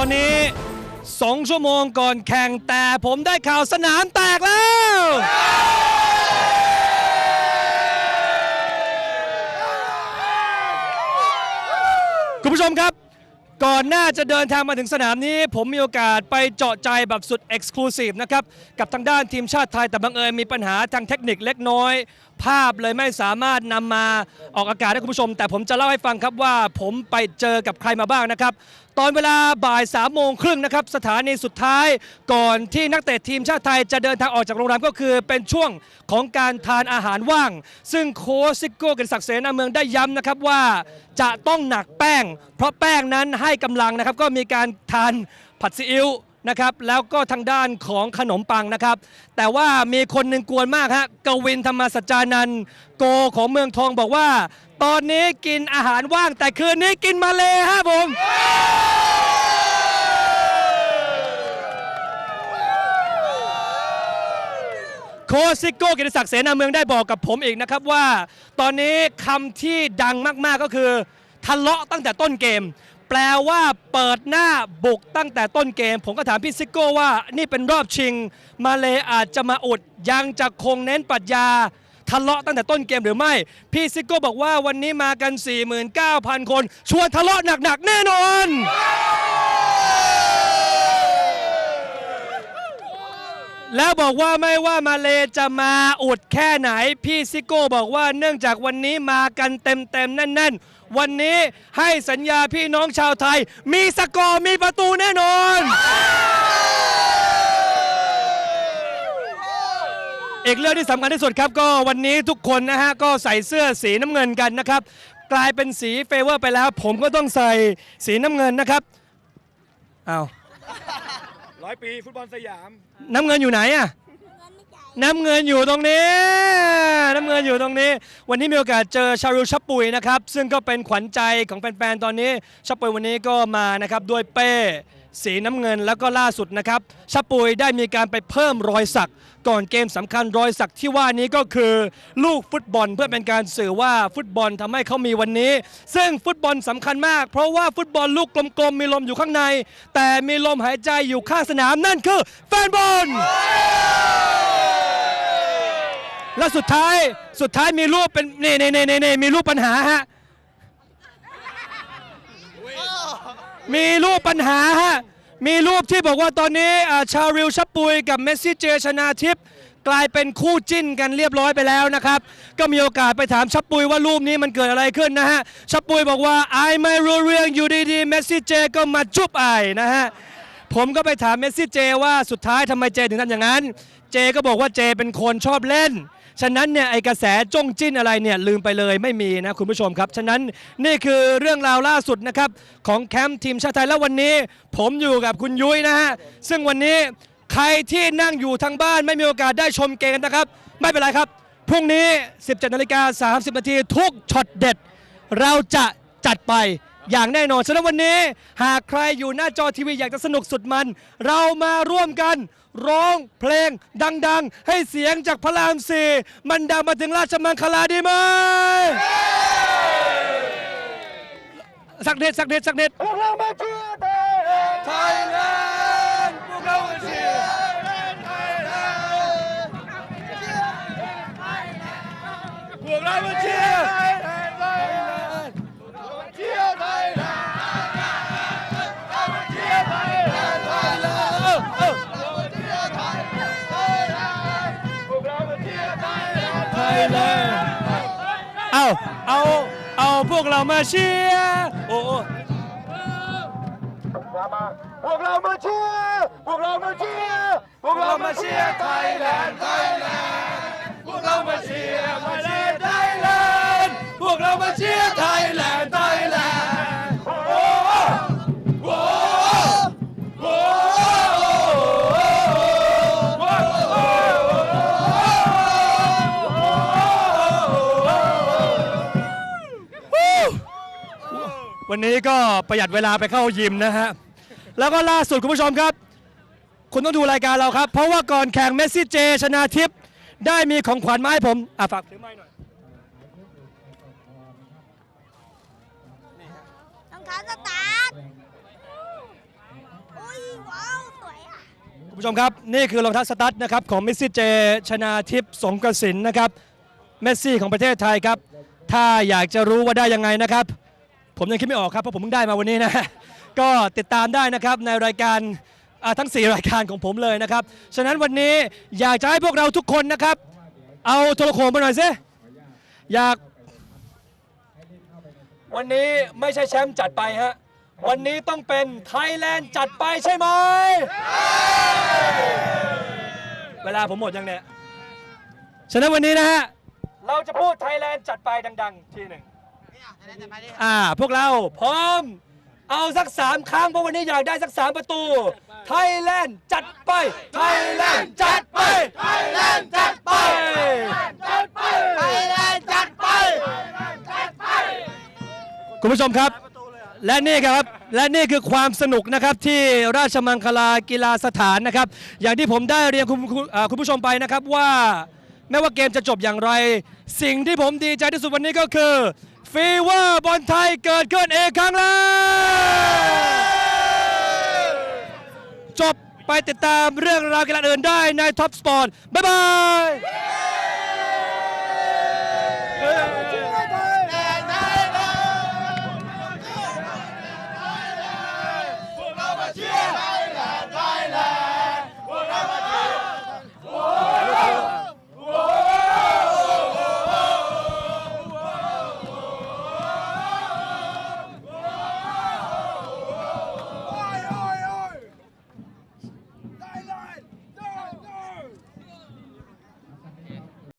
ตอนนี้ 2 ชั่วโมงก่อนแข่งแต่ผมได้ข่าวสนามแตกแล้ว คุณผู้ชมครับ ก่อนหน้าจะเดินทางมาถึงสนามนี้ ผมมีโอกาสไปเจาะใจแบบสุดเอ็กซ์คลูซีฟนะครับ กับทางด้านทีมชาติไทยแต่บังเอิญมีปัญหาทางเทคนิคเล็กน้อย ภาพเลยไม่สามารถนำมาออกอากาศให้คุณผู้ชม แต่ผมจะเล่าให้ฟังครับว่าผมไปเจอกับใครมาบ้างนะครับ ตอนเวลาบ่าย3ามโมงครึ่งนะครับ สถานีสุดท้ายก่อนที่นักเตะทีมชาติไทยจะเดินทางออกจากโรงแรมก็คือเป็นช่วงของการทานอาหารว่าง ซึ่งโค้ชซิโก้เกยรติศักดิ์เสนาเมืองได้ย้ำนะครับว่าจะต้องหนักแป้ง เพราะแป้งนั้นให้กำลังนะครับก็มีการทานผัดซีอิ๊ว นะครับแล้วก็ทางด้านของขนมปังนะครับ แต่ว่ามีคนหนึ่งกวนมากฮะกวินธรรมสัจจานันท์โกของเมืองทองบอกว่า ตอนนี้กินอาหารว่าง แต่คืนนี้กินมาเลยฮะผมโคซิโก้กิติศักดิ์เสนาเมืองได้บอกกับผมอีกนะครับว่า ตอนนี้คำที่ดังมากๆก็คือทะเลาะตั้งแต่ต้นเกม แปลว่าเปิดหน้าบุกตั้งแต่ต้นเกม ผมก็ถามพี่ซิโก้ว่า นี่เป็นรอบชิง มาเลอาจจะมาอุดยังจะคงเน้นปรัชญาทะเลาะตั้งแต่ต้นเกมหรือไม่ พี่ซิโก้บอกว่าวันนี้มากัน 49,000 คน ชวนทะเลาะหนักๆแน่นอน แล้วบอกว่าไม่ว่ามาเลจะมาอุดแค่ไหน พี่ซิโก้บอกว่าเนื่องจากวันนี้มากันเต็มๆแน่น ๆ วันนี้ให้สัญญาพี่น้องชาวไทย มีสกอร์มีประตูแน่นอนอีกเรื่องที่สำคัญที่สุดครับก็วันนี้ทุกคนนะฮะก็ใส่เสื้อสีน้ำเงินกันนะครับ กลายเป็นสีเฟเวอร์ไปแล้ว ผมก็ต้องใส่สีน้ำเงินนะครับเอา ร้อยปีฟุตบอลสยาม น้ำเงินอยู่ไหนอะน้ำเงินอยู่ตรงนี้ น้ำเงินอยู่ตรงนี้ วันนี้มีโอกาสเจอชารุชับปุยนะครับ ซึ่งก็เป็นขวัญใจของแฟนๆ ตอนนี้ชับปุยวันนี้ก็มานะครับด้วยเป้ สีน้ำเงินแล้วก็ล่าสุดนะครับชปุยได้มีการไปเพิ่มรอยสัก ก่อนเกมสำคัญรอยสักที่ว่านี้ก็คือ ลูกฟุตบอลเพื่อเป็นการสื่อว่าฟุตบอลทำให้เขามีวันนี้ ซึ่งฟุตบอลสำคัญมาก เพราะว่าฟุตบอลลูกกลมๆมีลมอยู่ข้างใน แต่มีลมหายใจอยู่ข้างสนามนั่นคือแฟนบอลและสุดท้ายสุดท้ายมีรูปเป็นนี่นี่นี่นี่มีรูปปัญหาฮะ มีรูปปัญหาฮะมีรูปที่บอกว่าตอนนี้อ่าชาริลชับปุยกับเมสซี่เจชนาทิพย์กลายเป็นคู่จิ้นกันเรียบร้อยไปแล้วนะครับก็มีโอกาสไปถามชับปุยว่ารูปนี้มันเกิดอะไรขึ้นนะฮะชับปุยบอกว่าไอไม่รู้เรื่องอยู่ดีๆเมสซี่เจก็มาจุ๊บไอนะฮะผมก็ไปถามเมสซี่เจว่าสุดท้ายทำไมเจถึงทำอย่างนั้น เจก็บอกว่าเจเป็นคนชอบเล่น ฉะนั้นเนี่ยไอกระแสจ้องจิ้นอะไรเนี่ยลืมไปเลยไม่มีนะคุณผู้ชมครับ ฉะนั้นนี่คือเรื่องราวล่าสุดนะครับของแคมป์ทีมชาติไทยแล้ววันนี้ ผมอยู่กับคุณยุ้ยนะฮะซึ่งวันนี้ใครที่นั่งอยู่ทางบ้านไม่มีโอกาสได้ชมเกมนะครับ ไม่เป็นไรครับพรุ่งนี้ 17นาฬิกา30นาทีทุกช็อตเด็ด เราจะจัดไป อย่างแน่นอนฉะนั้นวันนี้ หากใครอยู่หน้าจอทีวีอยากจะสนุกสุดมัน เรามาร่วมกันร้องเพลงดัง ๆ ให้เสียงจากพระรามสี่มันดังมาถึงราชมังคลาดีไหมสักเด็ดสักเด็ดสักเด็ดพวกเรามาเชียร์ไทยแลนด์ไทยแลนด์พวกเรามาเชียร์ เอาเอาเอาพวกเรามาเชียร์โอ้โพวกเรามาเชียร์พวกเรามาเชียร์พวกเรามาเชียร์ไทยแลนด์ไทยแลนด์พวกเรามาเชียร์ วันนี้ก็ประหยัดเวลาไปเข้ายิมนะฮะ แล้วก็ล่าสุดคุณผู้ชมครับ คุณต้องดูรายการเราครับ เพราะว่าก่อนแข่งเมสซี่เจ ชนาทิพย์ได้มีของขวัญมาให้ผม อะฝากถือไม้หน่อยรองเท้าสตาร์ทอุ้ยว้าว สวยอะ คุณผู้ชมครับ นี่คือรองเท้าสตั๊ดนะครับของเมสซี่เจ ชนาทิพย์สงกระสินนะครับเมสซี่ของประเทศไทยครับ ถ้าอยากจะรู้ว่าได้ยังไงนะครับ ผมยังคิดไม่ออกครับเพราะผมเพิ่งได้มาวันนี้นะก็ติดตามได้นะครับในรายการอ่าทั้ง 4 รายการของผมเลยนะครับ ฉะนั้นวันนี้อยากจะให้พวกเราทุกคนนะครับ เอาโทรโขงมาหน่อยสิอยาก วันนี้ไม่ใช่แชมป์จัดไปฮะ วันนี้ต้องเป็นไทยแลนด์จัดไปใช่ไหม เวลาผมหมดยังเนี่ย ฉะนั้นวันนี้นะฮะ เราจะพูดไทยแลนด์จัดไปดัง ๆ ทีหนึ่ง อ่าพวกเราพร้อม เอาสักสามครั้งเพราะวันนี้อยากได้สักสามประตู ไทยแลนด์จัดไป ไทยแลนด์จัดไป ไทยแลนด์จัดไปไปเลยจัดไป คุณผู้ชมครับ และนี่ครับ และนี่คือความสนุกนะครับที่ราชมังคลากีฬาสถานนะครับ อย่างที่ผมได้เรียนคุณคุณอ่าคุณผู้ชมไปนะครับว่า ไม่ว่าเกมจะจบอย่างไร สิ่งที่ผมดีใจที่สุดวันนี้ก็คือฟีเวอร์บอลไทยเกิดขึ้นเองครั้งแรกจบไปติดตามเรื่องราวกีฬาอื่นได้ในท็อปสปอร์ตบ๊ายบาย